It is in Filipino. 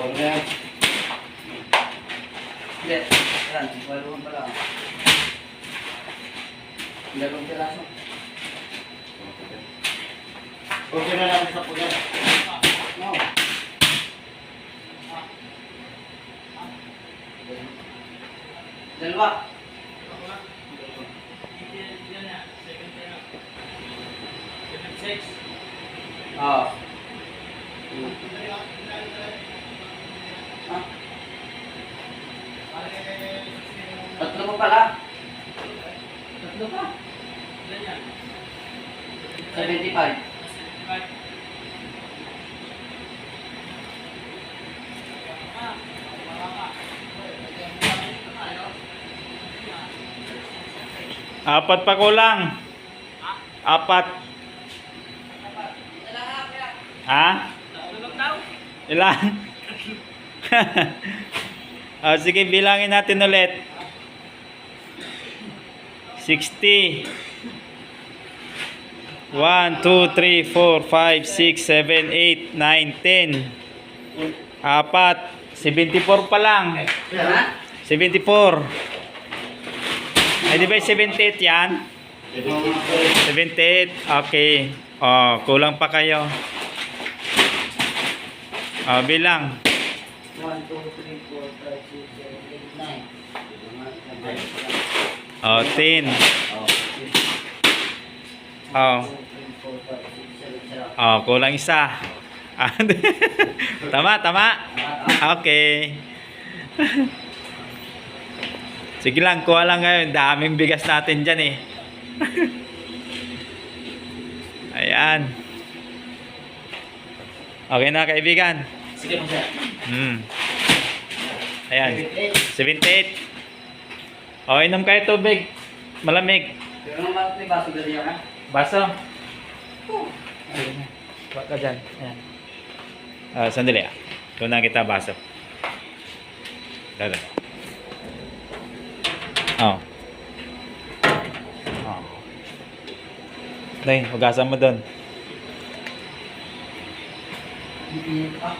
Doon na yan. Hindi. Yan. Walong pa lang. Dalawang piraso. Okay na natin sa puno. No. Dalawa. Ah. Pa pala. Tatlo pa. 75. Apat pa kulang. Apat. Ha? Ilan? oh, sige, bilangin natin ulit. 60. 1, 2, 3, 4, 5, 6, 7, 8, 9, 10. Apat. 74 pa lang. Yan ha? 74. Ay, di ba 78 yan? 78. Okay. Oh, kulang pa kayo. Oh, bilang. 1, 2, 3, 4, 5, 6, 7, 8, 9. Oh, 10. Oh. Oh, kulang isa. Ah, tama, tama. Okay. Sige lang, kuha lang ngayon. Daming bigas natin dyan eh. Ayan. Okay na kaibigan. Sige mo sir. Hmm. Ayan. 78. O, inom kayo tubig. Malamig. Baso dali ha? Baso. Ayun na. Huwag ka dyan. Ayan. Ah, sandali ah. Tunan kita baso. Dada. Oh. Oh. Dahil, hugasan mo doon. Ah.